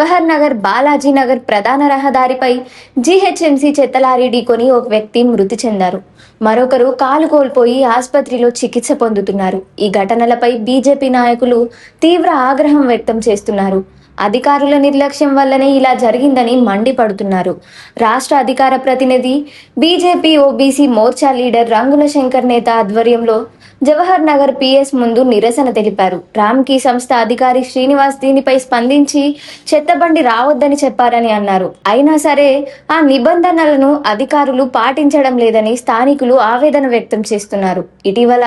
జవహర్ నగర్ బాలాజీ నగర్ ప్రధాన రహదారిపై జీహెచ్ఎంసీ చెత్తలారీ ఢీకొని ఒక వ్యక్తి మృతి చెందారు. మరొకరు కాలు కోల్పోయి ఆసుపత్రిలో చికిత్స పొందుతున్నారు. ఈ ఘటనలపై బీజేపీ నాయకులు తీవ్ర ఆగ్రహం వ్యక్తం చేస్తున్నారు. అధికారుల నిర్లక్ష్యం వల్లనే ఇలా జరిగిందని మండిపడుతున్నారు. రాష్ట్ర అధికార ప్రతినిధి బీజేపీ ఓబీసీ మోర్చా లీడర్ రంగుల శంకర్ నేత ఆధ్వర్యంలో జవహర్ నగర్ పిఎస్ ముందు నిరసన తెలిపారు. రామ్కి సంస్థ అధికారి శ్రీనివాస్ దీనిపై స్పందించి చెత్తబండి రావద్దని చెప్పారని అన్నారు. అయినా సరే ఆ నిబంధనలను అధికారులు పాటించడం లేదని స్థానికులు ఆవేదన వ్యక్తం చేస్తున్నారు. ఇటీవల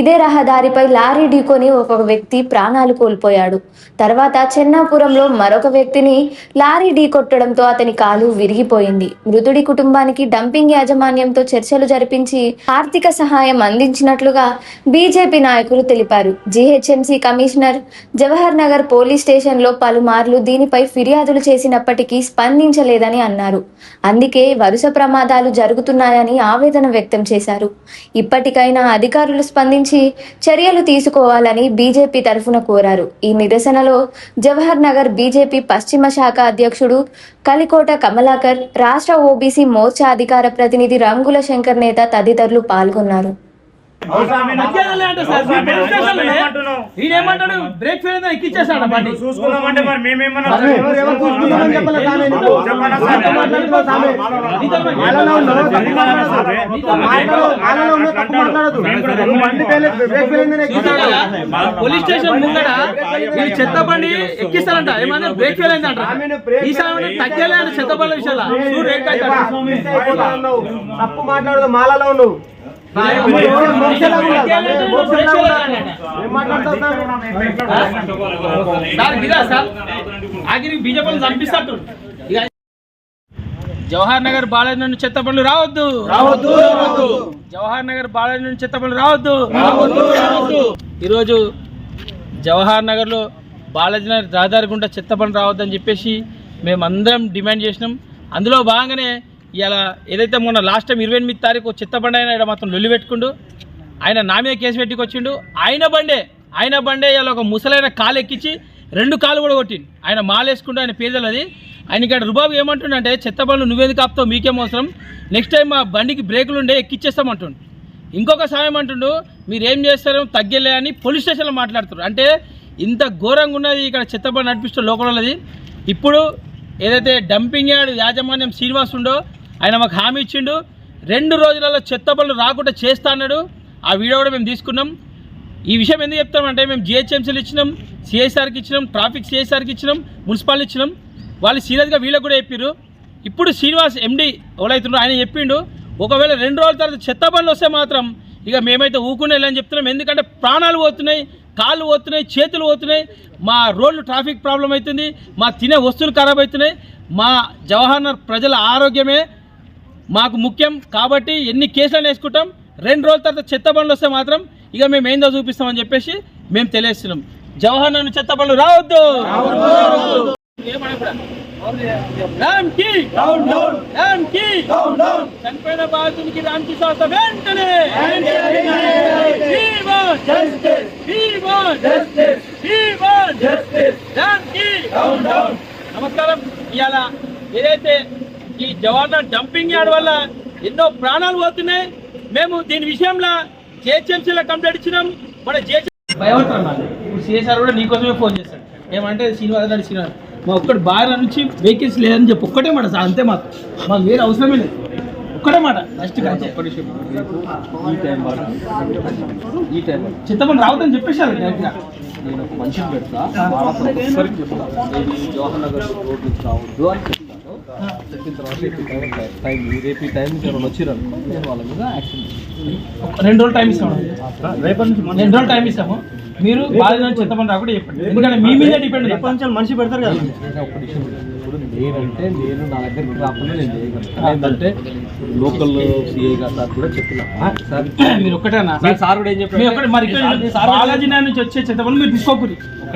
ఇదే రహదారిపై లారీ ఢీకొని ఒక వ్యక్తి ప్రాణాలు కోల్పోయాడు. తర్వాత చెన్నాపురంలో మరొక వ్యక్తిని లారీ ఢీకొట్టడంతో అతని కాలు విరిగిపోయింది. మృతుడి కుటుంబానికి డంపింగ్ యాజమాన్యంతో చర్చలు జరిపించి ఆర్థిక సహాయం అందించినట్లుగా బీజేపీ నాయకులు తెలిపారు. GHMC commissioner Jawahar Nagar police స్టేషన్లో పలుమార్లు దీనిపై ఫిర్యాదులు చేసినప్పటికీ స్పందించలేదని అన్నారు. అందుకే వరుస ప్రమాదాలు జరుగుతున్నాయని ఆవేదన వ్యక్తం చేశారు. ఇప్పటికైనా అధికారులు స్పందించి చర్యలు తీసుకోవాలని బీజేపీ తరఫున కోరారు. ఈ నిరసనలో జవహర్ నగర్ బీజేపీ పశ్చిమ శాఖ అధ్యక్షుడు కలికోట కమలాకర్ రాష్ట్ర ఓబీసీ మోర్చా అధికార ప్రతినిధి రంగుల శంకర్ నేత తదితరులు పాల్గొన్నారు. ఈయనేమంటాడు బ్రేక్ ఫెయిల్ అయిందని ఎక్కిచ్చేస్తాడు బండి చూసుకున్నామంటే మరి మేమేమన్నా బండి. పోలీస్ స్టేషన్ ముంగట వీళ్ళు చెత్త బండి ఎక్కిస్తారంట ఏమన్నా బ్రేక్ ఫెయిల్ అయిందంట ఈసారి తగ్గలే చెత్త బండ్ల విషయాలు. తప్పు మాట్లాడదు మాలలో బీజేపీ జవహర్ నగర్ బాలాజీ నుండి చెత్త బండ్లు రావద్దు. రావద్దు జవహర్ నగర్ బాలాజీ నుండి చెత్త బండ్లు రావద్దు. ఈరోజు జవహర్ నగర్లో బాలాజీ నగర్ రహదారి గుండా చెత్త బండ్లు రావద్దని చెప్పేసి మేమందరం డిమాండ్ చేసినాం. అందులో భాగంగానే ఇలా ఏదైతే మొన్న లాస్ట్ టైం ఇరవై ఎనిమిది తారీఖు చెత్త బండి ఆయన ఈడ మాత్రం లొల్లి పెట్టుకుండు. ఆయన నా మీద కేసు పెట్టుకొచ్చిండు ఆయన బండే ఆయన బండే ఇలా ఒక ముసలైన కాలు ఎక్కించి రెండు కాలు కూడా కొట్టిండు. ఆయన మాలేసుకుంటూ ఆయన పేదలు అది. ఆయన ఇక్కడ రుబాబు ఏమంటుండంటే చెత్త బండ్లు నువ్వేది కాపుతావు? మీకేం అవసరం? నెక్స్ట్ టైం మా బండికి బ్రేకులు ఉండే ఎక్కిచ్చేస్తామంటుండు ఇంకొక సమయం అంటుండు మీరు ఏం చేస్తారో? తగ్గలే అని పోలీస్ స్టేషన్లో మాట్లాడుతారు అంటే ఇంత ఘోరంగా ఉన్నది ఇక్కడ చెత్త బండి నడిపిస్తూ లోకల్ ఇప్పుడు ఏదైతే డంపింగ్ యార్డ్ యాజమాన్యం శ్రీనివాస్ ఉండో ఆయన మాకు హామీ ఇచ్చిండు. రెండు రోజులలో చెత్త పనులు రాకుండా చేస్తా అన్నాడు. ఆ వీడియో కూడా మేము తీసుకున్నాం. ఈ విషయం ఎందుకు చెప్తామంటే మేము జిహెచ్ఎంసీలు ఇచ్చినాం సిఎస్ఆర్కి ఇచ్చినాం ట్రాఫిక్ సిఎస్ఆర్కి ఇచ్చినాం మున్సిపాలిటీ ఇచ్చినాం. వాళ్ళు సీరియస్గా వీళ్ళకి కూడా చెప్పారు ఇప్పుడు శ్రీనివాస్ ఎండి ఎవరైతుండో ఆయన చెప్పిండు. ఒకవేళ రెండు రోజుల తర్వాత చెత్త పనులు వస్తే మాత్రం ఇక మేమైతే ఊకునే అని చెప్తున్నాం. ఎందుకంటే ప్రాణాలు పోతున్నాయి కాళ్ళు పోతున్నాయి చేతులు పోతున్నాయి. మా రోడ్లు ట్రాఫిక్ ప్రాబ్లం అవుతుంది మా తినే వస్తువులు ఖరాబ్ అవుతున్నాయి. మా జవహర్ నగర్ ప్రజల ఆరోగ్యమే మాకు ముఖ్యం కాబట్టి ఎన్ని కేసులను వేసుకుంటాం రెండు రోజుల తర్వాత చెత్త బండ్లు వస్తే మాత్రం ఇక మేము ఏందో చూపిస్తామని చెప్పేసి మేము తెలియస్తున్నాం జవహర్ నన్ను చెత్త బండ్లు రావద్దు! చనిపోయిన బాధితునికి రామ్కి శాస్త్ర వెంటనే! నమస్కారం. ఇవాళ ఏదైతే ఈ జవాన్ డంపింగ్ యార్డ్ వల్ల ఎన్నో ప్రాణాలు పోతున్నాయి. మేము దీని విషయంలో జిహెచ్ఎంసీలో కంప్లైంట్ ఇచ్చినాం. మన జిహెచ్ భయపడుతున్నాను ఇప్పుడు సిఎస్ఆర్ కూడా నీకోసమే ఫోన్ చేస్తాడు ఏమంటే శ్రీనివాస్ రెడ్డి శ్రీనివాస్ మా ఒక్కటి బాగా నుంచి వెహికల్స్ లేదని చెప్పి ఒక్కటే మాట సార్ అంతే మాకు. మాకు వేరే అవసరమే లేదు. ఒక్కటే మాట. ఫస్ట్ ఈ టైం చిత్తమని రావద్దని చెప్పేసారు డైరెక్ట్గా నేను ఒక మనిషిని పెడతా. చెప్తా. జవహర్ నగర్ రోడ్ నుంచి రావద్దు అని చెప్పిన తర్వాత టైం రేపు ఈ టైం ఎవరైనా వచ్చిరనుకో నేను వాళ్ళ మీద యాక్షన్ రెండు రోజులు టైం ఇస్తాము రేపటి నుంచి రెండు రోజులు టైం ఇస్తాము. మీరు బాధ్యత చిత్తమని రాకుండా చెప్పండి. ఎందుకంటే మీ మీద డిపెండ్ నుంచి మనిషి పెడతారు కదా. ఇప్పుడు నేనంటే నేను నా దగ్గరికి రాకుండా నేను చేయగలను. ఏంటంటే లోకల్ సిఐ గారు సార్ కూడా చెప్పిన సార్ మీరు ఒక్కటేనా? సార్ కూడా ఏం చెప్పారు? బాలాజీ నుంచి వచ్చే చిత్తమని మీరు తీసుకోకూరి. ఒక్క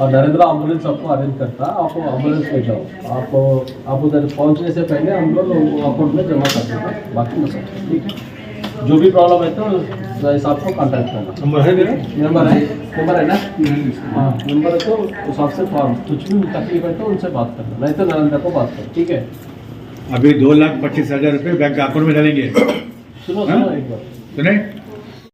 और नरेंद्र एंबुलेंस आपको अरेंज करता है आप एंबुलेंस में जाओ। आप आप उधर पहुँचने से पहले हम लोग अकाउंट में जमा कर देंगे बाकी मसला ठीक है? जो भी प्रॉब्लम है तो आपको कांटेक्ट करना। नंबर है मेरा? नंबर है नंबर है ना? हाँ नंबर है तो उस हिसाब से फॉर्म कुछ भी तकलीफ़ है तो उनसे बात करना नहीं तो नरेंद्र को बात करो ठीक है? अभी दो लाख पच्चीस हज़ार रुपये बैंक अकाउंट में डालेंगे। सुनो सुनो एक बार। सुने?